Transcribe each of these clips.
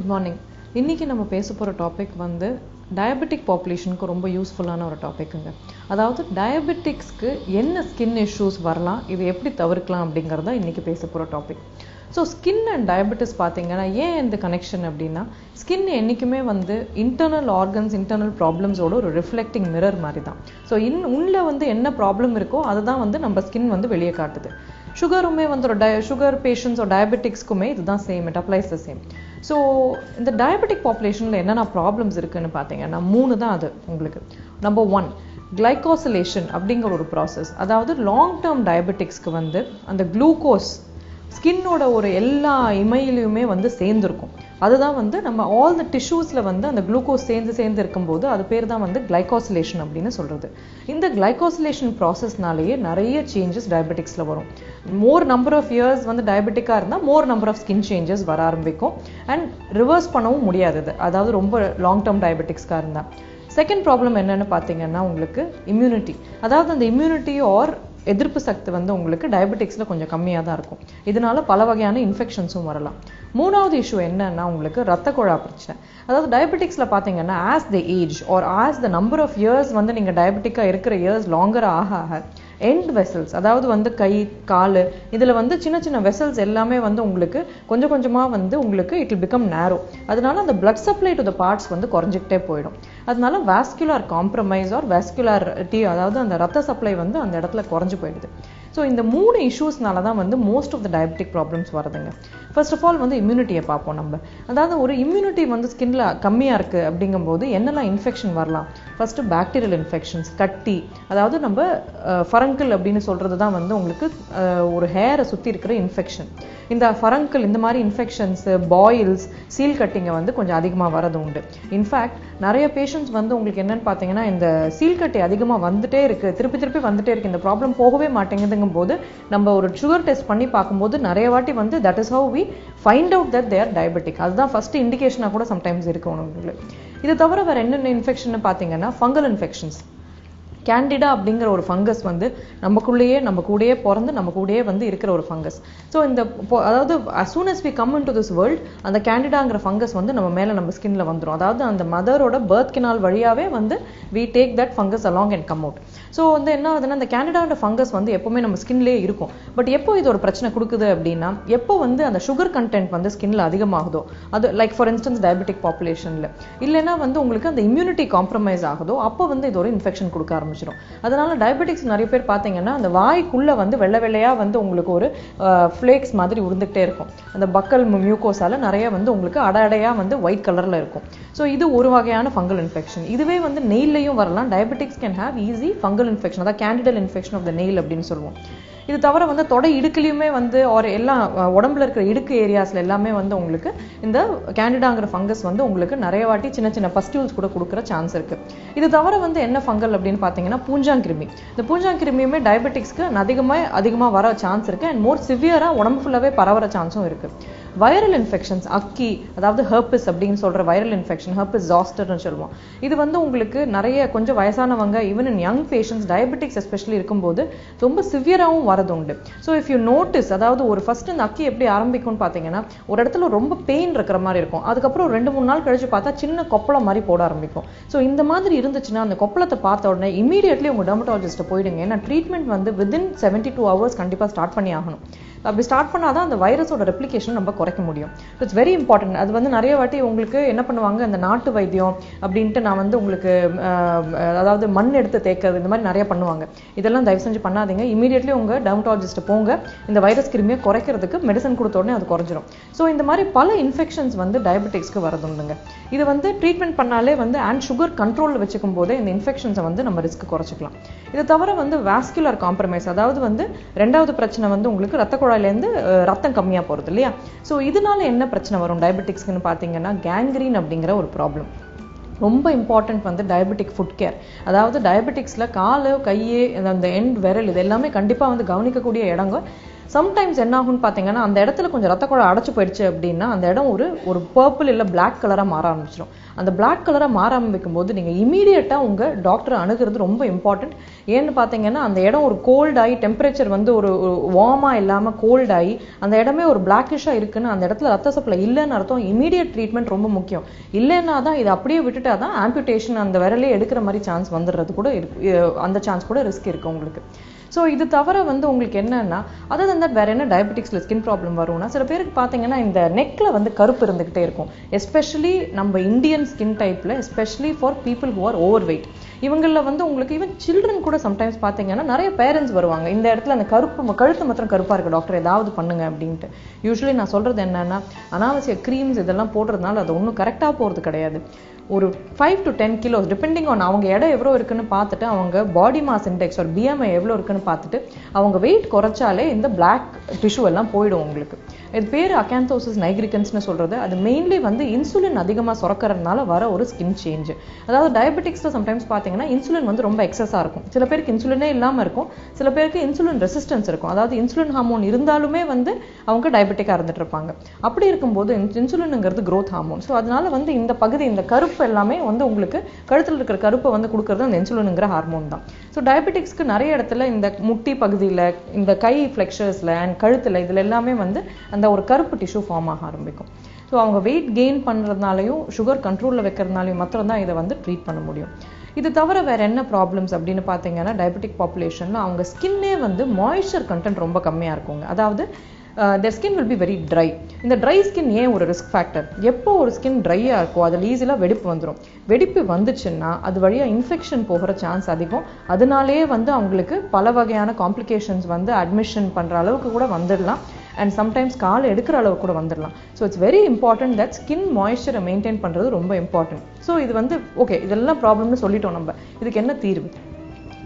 Good morning இன்றைக்கி நம்ம பேச போகிற டாபிக் வந்து டயபெட்டிக் பாப்புலேஷனுக்கு ரொம்ப யூஸ்ஃபுல்லான ஒரு டாப்பிக்குங்க அதாவது டயபெட்டிக்ஸ்க்கு என்ன ஸ்கின் இஷ்யூஸ் வரலாம் இது எப்படி தவிர்க்கலாம் அப்படிங்கிறத இன்றைக்கி பேச போகிற topic so skin and diabetes பார்த்தீங்கன்னா ஏன் இந்த கனெக்ஷன் அப்படின்னா ஸ்கின் என்றைக்குமே வந்து இன்டர்னல் ஆர்கன்ஸ் இன்டர்னல் ப்ராப்ளம்ஸோட ஒரு ரிஃப்ளெக்டிங் மிரர் மாதிரி தான் ஸோ இன் உள்ள வந்து என்ன ப்ராப்ளம் இருக்கோ அதுதான் வந்து நம்ம ஸ்கின் வந்து வெளியே காட்டுது. சுகருமே வந்து ஒரு டய சுகர் பேஷண்ட்ஸோ டயபெட்டிக்ஸ்க்குமே இதுதான் same it applies the same so இந்த டயபெட்டிக் பாப்புலேஷனில் என்னென்ன ப்ராப்ளம்ஸ் இருக்குன்னு பார்த்தீங்கன்னா மூணு தான் அது உங்களுக்கு. நம்பர் ஒன் கிளைகோசிலேஷன் அப்படிங்கிற ஒரு ப்ராசஸ் அதாவது லாங் டேர்ம் டயபெட்டிக்ஸ்க்கு வந்து அந்த குளூக்கோஸ் ஸ்கின்னோட ஒரு எல்லா இமையிலையுமே வந்து சேர்ந்துருக்கும். அதுதான் வந்து நம்ம ஆல் த டிஷ்யூஸில் வந்து அந்த குளுக்கோஸ் சேர்ந்து சேர்ந்து இருக்கும்போது அது பேர் தான் வந்து கிளைகோசிலேஷன் அப்படின்னு சொல்கிறது இந்த கிளைகோசிலேஷன் ப்ராசஸ்னாலேயே நிறைய சேஞ்சஸ் டயபெட்டிக்ஸில் வரும். மோர் நம்பர் ஆஃப் இயர்ஸ் வந்து டயபெட்டிக்காக இருந்தால் more number of skin changes வர ஆரம்பிக்கும். அண்ட் ரிவர்ஸ் பண்ணவும் முடியாது அதாவது ரொம்ப லாங் டேர்ம் டயபெட்டிக்ஸ்க்காக இருந்தால் செகண்ட் ப்ராப்ளம் என்னென்னு பார்த்தீங்கன்னா உங்களுக்கு இம்யூனிட்டி அதாவது அந்த இம்யூனிட்டி ஆர் எதிர்ப்பு சக்தி வந்து உங்களுக்கு டயபெட்டிக்ஸில் கொஞ்சம் கம்மியாக தான் இருக்கும். இதனால பல வகையான இன்ஃபெக்ஷன்ஸும் வரலாம். மூணாவது இஷ்யூ என்னன்னா உங்களுக்கு ரத்த குழா பிரச்சனை. அதாவது டயபெட்டிக்ஸில் பார்த்தீங்கன்னா as the age or as the number of years வந்து நீங்கள் டயபெட்டிக்காக இருக்கிற இயர்ஸ் லாங்கர் ஆக ஆக எண்ட் வெசல்ஸ் அதாவது வந்து கை கால் இதில் வந்து சின்ன சின்ன வெசல்ஸ் எல்லாமே வந்து உங்களுக்கு கொஞ்சம் கொஞ்சமாக வந்து உங்களுக்கு இட் வில் பிகம் நேரோ அதனால அந்த blood supply to the parts வந்து குறைஞ்சிக்கிட்டே போயிடும். அதனால வாஸ்குலார் காம்ப்ரமைஸ் ஆர் வாஸ்குலாரிட்டி அதாவது அந்த ரத்த சப்ளை வந்து அந்த இடத்துல குறைஞ்சி போயிடுது. ஸோ இந்த மூணு இஷ்யூஸ்னால தான் வந்து most of the diabetic problems வருதுங்க. ஃபர்ஸ்ட் ஆஃப் ஆல் வந்து இம்யூனிட்டியை பார்ப்போம் நம்ம. அதாவது ஒரு இம்யூனிட்டி வந்து ஸ்கின்ல கம்மியாக இருக்குது அப்படிங்கும்போது என்னெல்லாம் இன்ஃபெக்ஷன் வரலாம்? ஃபஸ்ட்டு பாக்டீரியல் இன்ஃபெக்ஷன்ஸ் கட்டி. அதாவது நம்ம ஃபரங்கிள் அப்படின்னு சொல்கிறது தான் வந்து உங்களுக்கு ஒரு ஹேரை சுற்றி இருக்கிற இன்ஃபெக்ஷன் இந்த ஃபரங்கிள் இந்த மாதிரி இன்ஃபெக்ஷன்ஸு பாயில்ஸ் சீல் கட்டிங்கை வந்து கொஞ்சம் அதிகமாக வரது உண்டு. இன்ஃபேக்ட் நிறைய பேஷண்ட்ஸ் வந்து உங்களுக்கு என்னன்னு பார்த்தீங்கன்னா இந்த சீல் கட்டி அதிகமாக வந்துட்டே இருக்குது திருப்பி திருப்பி வந்துட்டே இருக்குது இந்த ப்ராப்ளம் போகவே மாட்டேங்குதுங்கும் போது நம்ம ஒரு சுகர் டெஸ்ட் பண்ணி பார்க்கும்போது நிறைய வாட்டி வந்து that is how we find out that their diabetic அதுதான் ஃபர்ஸ்ட் இண்டிகேஷனாக கூட சம்டைம்ஸ் இருக்கு உங்களுக்கு இது தவிர வேறு என்னென்ன இன்ஃபெக்ஷன் பார்த்தீங்கன்னா ஃபங்கல் இன்ஃபெக்ஷன்ஸ் கேண்டிடா அப்படிங்கிற ஒரு ஃபங்கஸ் வந்து நமக்குள்ளேயே நம்ம கூடயே பிறந்து நம்ம கூடயே வந்து இருக்கிற ஒரு ஃபங்கஸ் ஸோ இந்த அதாவது as soon as we come in to this world அந்த கேண்டிடாங்கிற ஃபங்கஸ் வந்து நம்ம மேலே நம்ம ஸ்கின்ல வந்துடும் அதாவது அந்த மதரோட பர்த் கினால் வழியாகவே வந்து we take that fungus along and come out so வந்து என்ன ஆகுதுன்னா அந்த கேண்டிடான்ற ஃபங்கஸ் வந்து எப்போவுமே நம்ம ஸ்கின்லேயே இருக்கும். பட் எப்போ இது ஒரு பிரச்சனை கொடுக்குது அப்படின்னா எப்போ வந்து அந்த சுகர் கண்டென்ட் வந்து ஸ்கின்ல அதிகமாகுதோ அது லைக் ஃபார் இன்ஸ்டன்ஸ் டயபெட்டிக் பாப்புலேஷனில் இல்லைன்னா வந்து உங்களுக்கு அந்த இம்யூனிட்டி காம்ப்ரமைஸ் ஆகுதோ அப்போ வந்து இது ஒரு இன்ஃபெக்ஷன் கொடுக்க ஆரம்பிச்சிடும் அதனால டயபெட்டிக்ஸ் நிறைய பேர் பார்த்தீங்கன்னா அந்த வாய்க்குள்ள வந்து வெள்ளை வெள்ளையா வந்து உங்களுக்கு ஒரு ஃப்ளேக்ஸ் மாதிரி உருந்துகிட்டே இருக்கும். அந்த பக்கல் மியூக்கோஸால நிறைய வந்து உங்களுக்கு அட அடையா வந்து ஒயிட் கலர்ல இருக்கும். ஸோ இது ஒரு வகையான ஃபங்கல் இன்ஃபெக்ஷன் இதுவே வந்து நெயிலையும் வரலாம். Diabetics can have easy fungal infection அதாவது candidal infection of the nail அப்படின்னு சொல்லுவோம். இது தவிர வந்து தொடை இடுக்குலையுமே வந்து ஒரு எல்லாம் உடம்புல இருக்கிற இடுக்கு ஏரியாஸில் எல்லாமே வந்து உங்களுக்கு இந்த கேண்டிடாங்கிற ஃபங்கஸ் வந்து உங்களுக்கு நிறைய வாட்டி சின்ன சின்ன பஸ்டியூல்ஸ் கூட கொடுக்குற சான்ஸ் இருக்குது இது தவிர வந்து என்ன ஃபங்கல் அப்படின்னு பார்த்தீங்கன்னா பூஞ்சாங்கிருமி. இந்த பூஞ்சாங்கிருமியுமே டயபெட்டிக்ஸ்க்கு அதிகமாக அதிகமாக வர சான்ஸ் இருக்குது அண்ட் மோர் சிவியராக உடம்பு ஃபுல்லாகவே பரவற சான்ஸும் இருக்குது வைரல் இன்ஃபெக்ஷன்ஸ் அக்கி அதாவது ஹர்பிஸ் அப்படின்னு சொல்கிற வைரல் இன்ஃபெக்ஷன் ஹர்பிஸ் ஜாஸ்டர்னு சொல்லுவோம். இது வந்து உங்களுக்கு நிறைய கொஞ்சம் வயசானவங்க even in young patients diabetics especially இருக்கும்போது ரொம்ப சிவியராகவும் வரது உண்டு. ஸோ இஃப் யூ நோட்டீஸ் அதாவது ஒரு ஃபர்ஸ்ட் இந்த அக்கி எப்படி ஆரம்பிக்கும்னு பார்த்தீங்கன்னா ஒரு இடத்துல ரொம்ப பெயின் இருக்கிற மாதிரி இருக்கும். அதுக்கப்புறம் ரெண்டு மூணு நாள் கழிச்சு பார்த்தா சின்ன கொப்பளம் மாதிரி போட ஆரம்பிக்கும். ஸோ இந்த மாதிரி இருந்துச்சுன்னா அந்த கொப்பளத்தை பார்த்த உடனே இமீடியட்லி உங்கள் டெர்மட்டாலஜிஸ்ட்டை போயிடுங்க. ஏன்னா ட்ரீட்மெண்ட் வந்து வித்தின் செவன்டி டூ ஹவர்ஸ் கண்டிப்பாக ஸ்டார்ட் பண்ணி ஆகணும். அப்படி ஸ்டார்ட் பண்ணாதான் அந்த வைரஸோட ரெப்ளிகேஷன் நம்ம குறைக்க முடியும். இட்ஸ் வெரி இம்பார்ட்டன்ட் அது வந்து நிறைய வாட்டி உங்களுக்கு என்ன பண்ணுவாங்க? அந்த நாட்டு வைத்தியம் அப்படின்ட்டு நான் வந்து உங்களுக்கு அதாவது மண் எடுத்து தேக்கிறது இந்த மாதிரி நிறைய பண்ணுவாங்க. இதெல்லாம் தயவு செஞ்சு பண்ணாதீங்க. இமீடியட்லி உங்க டெர்மட்டாலஜிஸ்ட் போங்க. இந்த வைரஸ் கிருமியை குறைக்கிறதுக்கு மெடிசன் கொடுத்த உடனே அது குறைஞ்சிரும். ஸோ இந்த மாதிரி பல இன்ஃபெக்ஷன்ஸ் வந்து டயபெட்டிக்ஸ்க்கு வரதுண்டுங்க இது வந்து ட்ரீட்மெண்ட் பண்ணாலே வந்து அண்ட் சுகர் கண்ட்ரோலில் வச்சுக்கும் போதே இந்த இன்ஃபெக்ஷன்ஸை வந்து நம்ம ரிஸ்க் குறைச்சிக்கலாம். இதை தவிர வந்து வாஸ்குலர் காம்ப்ரமைஸ் அதாவது வந்து ரெண்டாவது பிரச்சனை வந்து உங்களுக்கு ரத்த குழாயிலேருந்து ரத்தம் கம்மியாக போகிறது இல்லையா? ஸோ இதனால என்ன பிரச்சனை வரும் டயபெட்டிக்ஸ்க்குன்னு பார்த்தீங்கன்னா கேங்க்ரீன் அப்படிங்கிற ஒரு ப்ராப்ளம் ரொம்ப இம்பார்ட்டண்ட் வந்து டயபெட்டிக் ஃபுட் கேர் அதாவது டயபெட்டிக்ஸில் காலு கையே அந்த எண்ட் விரல் இது எல்லாமே கண்டிப்பாக வந்து கவனிக்கக்கூடிய இடங்க. சம்டைம்ஸ் என்ன ஆகும்னு பார்த்தீங்கன்னா அந்த இடத்துல கொஞ்சம் ரத்த குழாய் அடைச்சி போயிடுச்சு அப்படின்னா அந்த இடம் ஒரு ஒரு பர்பிள் இல்லை பிளாக் கலராக மாற ஆரம்பிச்சிடும் அந்த பிளாக் கலராக மாற ஆரம்பிக்கும் போது நீங்கள் இமீடியட்டாக உங்கள் டாக்டரை அணுகிறது ரொம்ப இம்பார்ட்டன்ட் ஏன்னு பார்த்தீங்கன்னா அந்த இடம் ஒரு கோல்டாகி டெம்பரேச்சர் வந்து ஒரு வார்மாக இல்லாமல் கோல்டாகி அந்த இடமே ஒரு பிளாக்கிஷாக இருக்குன்னு அந்த இடத்துல ரத்த சப்ளை இல்லைன்னு அர்த்தம் இமீடியட் ட்ரீட்மெண்ட் ரொம்ப முக்கியம். இல்லைன்னா தான் இதை அப்படியே விட்டுட்டா தான் ஆம்பியூட்டேஷன் அந்த விரலே எடுக்கிற மாதிரி சான்ஸ் வந்துடுறது கூட இருக்கு அந்த சான்ஸ் கூட ரிஸ்க் இருக்குது உங்களுக்கு. ஸோ இது தவிர வந்து உங்களுக்கு என்னன்னா அதர் தன் தட் வேற என்ன டயபெட்டிக்ஸில் ஸ்கின் ப்ராப்ளம் வரும்னா சில பேருக்கு பார்த்தீங்கன்னா இந்த நெக்கில் வந்து கருப்பு இருந்துகிட்டே இருக்கும். எஸ்பெஷலி நம்ம இந்தியன் ஸ்கின் டைப்பில் especially for people who are over weight இவங்களில் வந்து உங்களுக்கு ஈவன் சில்ட்ரன் கூட சம்டைம்ஸ் பார்த்தீங்கன்னா நிறைய பேரண்ட்ஸ் வருவாங்க. இந்த இடத்துல அந்த கருப்பு கழுத்து மாத்திரம் கருப்பாக இருக்குது டாக்டர் ஏதாவது பண்ணுங்க அப்படின்ட்டு. யூஸ்வலி நான் சொல்கிறது என்னென்னா அனாவசிய க்ரீம்ஸ் இதெல்லாம் போடுறதுனால அது ஒன்றும் கரெக்டாக போகிறது கிடையாது. ஒரு five to ten kilos depending on அவங்க இடம் எவ்வளோ இருக்குன்னு பார்த்துட்டு அவங்க பாடி மாஸ் இண்டெக்ஸ் ஒரு பிஎம்ஐ எவ்வளோ இருக்குன்னு பார்த்துட்டு அவங்க வெயிட் குறைச்சாலே இந்த பிளாக் டிஷ்யூ எல்லாம் போயிடும் உங்களுக்கு. இது பேர் அகேந்தோசிஸ் நைக்ரிகன்ஸ்னு சொல்கிறது அது மெயின்லி வந்து இன்சுலின் அதிகமாக சுரக்கிறதுனால வர ஒரு ஸ்கின் சேஞ்சு அதாவது டயபெட்டிக்ஸில் சம்டைம்ஸ் பார்த்தீங்கன்னா இன்சுலின் வந்து ரொம்ப எக்ஸஸாக இருக்கும். சில பேருக்கு இன்சுலினே இல்லாமல் இருக்கும். சில பேருக்கு இன்சுலின் ரெசிஸ்டன்ஸ் இருக்கும். அதாவது இன்சுலின் ஹார்மோன் இருந்தாலுமே வந்து அவங்க டயபெட்டிக்காக இருந்துட்டு இருப்பாங்க. அப்படி இருக்கும்போது இன்சுலினுங்கிறது க்ரோத் ஹார்மோன் ஸோ அதனால வந்து இந்த பகுதி இந்த கருப்பு எல்லாமே வந்து உங்களுக்கு கழுத்தில் இருக்கிற கருப்பை வந்து கொடுக்கறது அந்த இன்சுலினுங்கிற ஹார்மோன் தான். ஸோ டயபெட்டிக்ஸ்க்கு நிறைய இடத்துல இந்த முட்டி பகுதியில் இந்த கை ஃப்ளெக்ஷர்ஸில் அண்ட் கழுத்தில் இதில் எல்லாமே வந்து அந்த ஒரு கருப்பு டிஷ்யூ ஃபார்ம் ஆக ஆரம்பிக்கும். ஸோ அவங்க வெயிட் கெயின் பண்ணுறதுனாலையும் சுகர் கண்ட்ரோலில் வைக்கிறதுனாலையும் மாத்திரம் தான் இதை வந்து ட்ரீட் பண்ண முடியும். இது தவிர வேறு என்ன ப்ராப்ளம்ஸ் அப்படின்னு பார்த்தீங்கன்னா டயபெட்டிக் பாப்புலேஷனில் அவங்க ஸ்கின்னே வந்து மாய்ஸ்சர் கண்டென்ட் ரொம்ப கம்மியாக இருக்குங்க. அதாவது the skin will be very dry இந்த ட்ரை ஸ்கின் ஏன் ஒரு ரிஸ்க் ஃபேக்டர் எப்போ ஒரு ஸ்கின் ட்ரையாக இருக்கோ அதில் ஈஸியாக வெடிப்பு வந்துடும் வெடிப்பு வந்துச்சுன்னா அது வழியாக இன்ஃபெக்ஷன் போகிற சான்ஸ் அதிகம். அதனாலேயே வந்து அவங்களுக்கு பல வகையான காம்ப்ளிகேஷன்ஸ் வந்து அட்மிஷன் பண்ணுற அளவுக்கு கூட வந்துடலாம். அண்ட் சம்டைம்ஸ் கால் எடுக்கிற அளவு கூட வந்துடலாம் so it's very important that skin மாய்ஸ்சரை maintain பண்ணுறது ரொம்ப இம்பார்ட்டன்ட் ஸோ இது வந்து ஓகே இதெல்லாம் ப்ராப்ளம்னு சொல்லிட்டோம் நம்ம. இதுக்கு என்ன தீர்வு?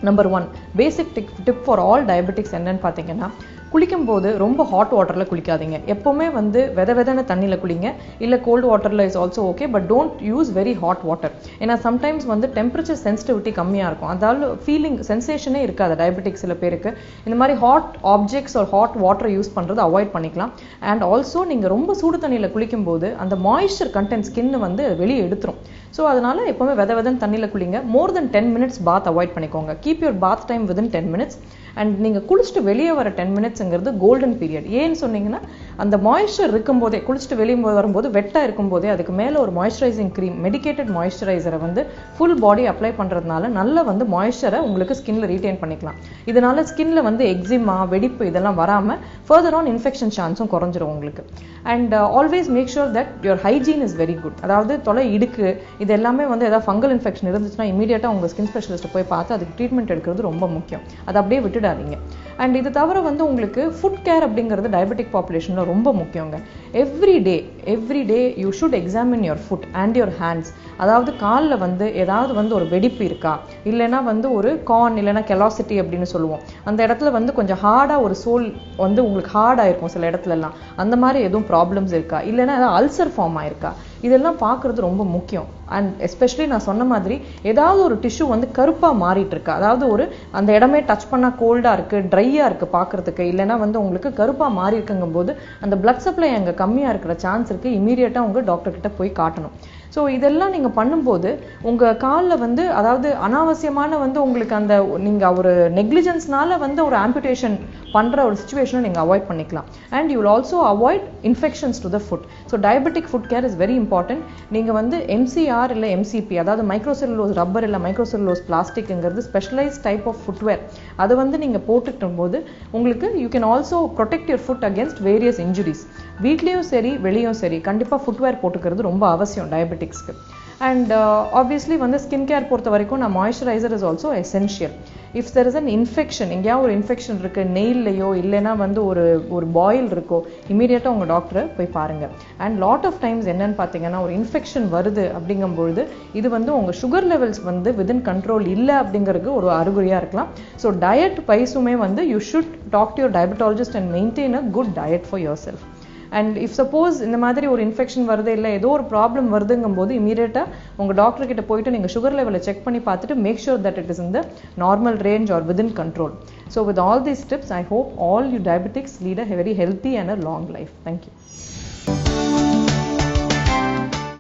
Number one basic tip tip for all diabetics என்னன்னு பார்த்தீங்கன்னா குளிக்கும் போது ரொம்ப ஹாட் வாட்டரில் குளிக்காதீங்க. எப்போவுமே வந்து வெத வெதன தண்ணியில் குளிங்க. இல்லை கோல்டு வாட்டரில் is also okay but don't use very hot water ஏன்னா சம்டைம்ஸ் வந்து டெம்பரேச்சர் சென்சிட்டிவிட்டி கம்மியாக இருக்கும். அதாவது ஃபீலிங் சென்சேஷனே இருக்காது டயபெட்டிக் சில பேருக்கு. இந்த மாதிரி ஹாட் ஆப்ஜெக்ட்ஸ் ஒரு ஹாட் வாட்டரை யூஸ் பண்ணுறது அவாய்ட் பண்ணிக்கலாம். அண்ட் ஆல்சோ நீங்கள் ரொம்ப சூடு தண்ணியில் குளிக்கும் போது அந்த மாய்ஸ்சர் கண்டென்ட் ஸ்கின் வந்து வெளியே எடுத்துரும். ஸோ அதனால் எப்போவுமே வெத வெதன் தண்ணியில் குளிங்க. More then ten minutes bath avoid பண்ணிக்கோங்க. Keep your bath time within ten minutes and நீங்கள் குளிச்சுட்டு வெளியே வர டென் மினிட்ஸ் மினிட்ஸுங்கிறது கோல்டன் பீரியட் ஏன்னு சொன்னீங்கன்னா அந்த மாய்ஸ்சர் இருக்கும்போதே குளிச்சுட்டு வெளியே வரும்போது வெட்டாக இருக்கும்போதே அதுக்கு மேலே ஒரு மாய்ஸ்சரைசிங் க்ரீம் மெடிக்கேட்டட் மாய்ஸ்சரைசரை வந்து ஃபுல் பாடி அப்ளை பண்ணுறதுனால நல்லா வந்து மாய்ஸ்சரை உங்களுக்கு ஸ்கின்ல ரீட்டைன் பண்ணிக்கலாம். இதனால ஸ்கின்ல வந்து எக்ஸிமா வெடிப்பு இதெல்லாம் வராமல் ஃபர்தர் ஆன் இன்ஃபெக்ஷன் சான்ஸும் குறைஞ்சிரும் உங்களுக்கு. And always make sure that your hygiene is very good அதாவது தொலை இடுக்கு இது எல்லாமே வந்து ஏதாவது ஃபங்கல் இன்ஃபெக்ஷன் இருந்துச்சுன்னா இமீடியட்டாக உங்கள் ஸ்கின் ஸ்பெஷலிஸ்ட்டை போய் பார்த்து அதுக்கு ட்ரீட்மெண்ட் எடுக்கிறது ரொம்ப முக்கியம். அதை அப்படியே விட்டுடாதீங்க. அண்ட் இது தவிர வந்து உங்களுக்கு ஃபுட் கேர் அப்படிங்கிறது டயபெட்டிக் பாப்புலேஷனில் ரொம்ப முக்கியங்க. Every day every day you should examine your foot and your hands அதாவது காலில் வந்து ஏதாவது வந்து ஒரு வெடிப்பு இருக்கா? இல்லைன்னா வந்து ஒரு கார்ன் இல்லைன்னா கெலாசிட்டி அப்படின்னு சொல்லுவோம். அந்த இடத்துல வந்து கொஞ்சம் ஹார்டாக ஒரு சோல் வந்து உங்களுக்கு ஹார்டாக இருக்கும் சில இடத்துலலாம். அந்த மாதிரி எதுவும் ப்ராப்ளம்ஸ் இருக்கா? இல்லைன்னா ஏதாவது அல்சர் ஃபார்ம் ஆயிருக்கா? இதெல்லாம் பார்க்குறது ரொம்ப முக்கியம். அண்ட் எஸ்பெஷலி நான் சொன்ன மாதிரி ஏதாவது ஒரு டிஷ்யூ வந்து கருப்பாக மாறிட்டு இருக்கு அதாவது ஒரு அந்த இடமே டச் பண்ணால் கோல்டாக இருக்குது ட்ரையாக இருக்குது பார்க்குறதுக்கு. இல்லைன்னா வந்து உங்களுக்கு கருப்பாக மாறி இருக்குங்கும் போது அந்த பிளட் சப்ளை அங்கே கம்மியாக இருக்கிற சான்ஸ் இருக்குது இமீடியட்டாக உங்கள் டாக்டர்கிட்ட போய் காட்டணும். ஸோ இதெல்லாம் நீங்கள் பண்ணும்போது உங்கள் காலில் வந்து அதாவது அனாவசியமான வந்து உங்களுக்கு அந்த நீங்கள் ஒரு நெக்லிஜென்ஸ்னால வந்து ஒரு ஆம்புடேஷன் பண்ணுற ஒரு சுச்சுவேஷனை நீங்கள் அவாய்ட் பண்ணிக்கலாம். And you will also avoid infections to the foot so diabetic foot care is very important நீங்கள் வந்து எம்சிஆர் இல்லை எம்சிபி அதாவது மைக்ரோசெல்லுலோஸ் ரப்பர் இல்லை மைக்ரோசெல்லுலோஸ் பிளாஸ்டிக்ங்கிறது ஸ்பெஷலைஸ் டைப் ஆஃப் ஃபுட்வேர் அதை வந்து நீங்கள் போட்டுக்கும் போது உங்களுக்கு you can also protect your foot against various injuries வீட்லேயும் சரி வெளியும் சரி கண்டிப்பாக ஃபுட்வேர் போட்டுக்கிறது ரொம்ப அவசியம் டயபெட்டிக்ஸ்க்கு அண்ட் ஆப்வியஸ்லி வந்து ஸ்கின் கேர் பொறுத்த வரைக்கும் நான் moisturiser is also essential if there is an infection எங்கேயாவது ஒரு இன்ஃபெக்ஷன் இருக்குது நெயில்லையோ இல்லைன்னா வந்து ஒரு ஒரு பாயில் இருக்கோ இமீடியட்டாக உங்கள் டாக்டரை போய் பாருங்கள் அண்ட் லாட் ஆஃப் டைம்ஸ் என்னன்னு பார்த்தீங்கன்னா ஒரு இன்ஃபெக்ஷன் வருது அப்படிங்கும்பொழுது இது வந்து உங்கள் சுகர் லெவல்ஸ் வந்து விதின் கண்ட்ரோல் இல்லை அப்படிங்கிறது ஒரு அறிகுறியாக இருக்கலாம். ஸோ டயட் வைஸுமே வந்து you should talk to your diabetologist and maintain a good diet for your self and if suppose இந்த மாதிரி ஒரு இன்ஃபெக்ஷன் வருது இல்லை ஏதோ ஒரு ப்ராப்ளம் வருதுங்கும் போது இமீடியட்டாக உங்கள் டாக்டர் கிட்ட போயிட்டு நீங்கள் சுகர் லெவலை செக் பண்ணி பார்த்துட்டு make sure that it is in the normal range or within control so with all these tips I hope all you diabetics lead a very healthy and a long life thank you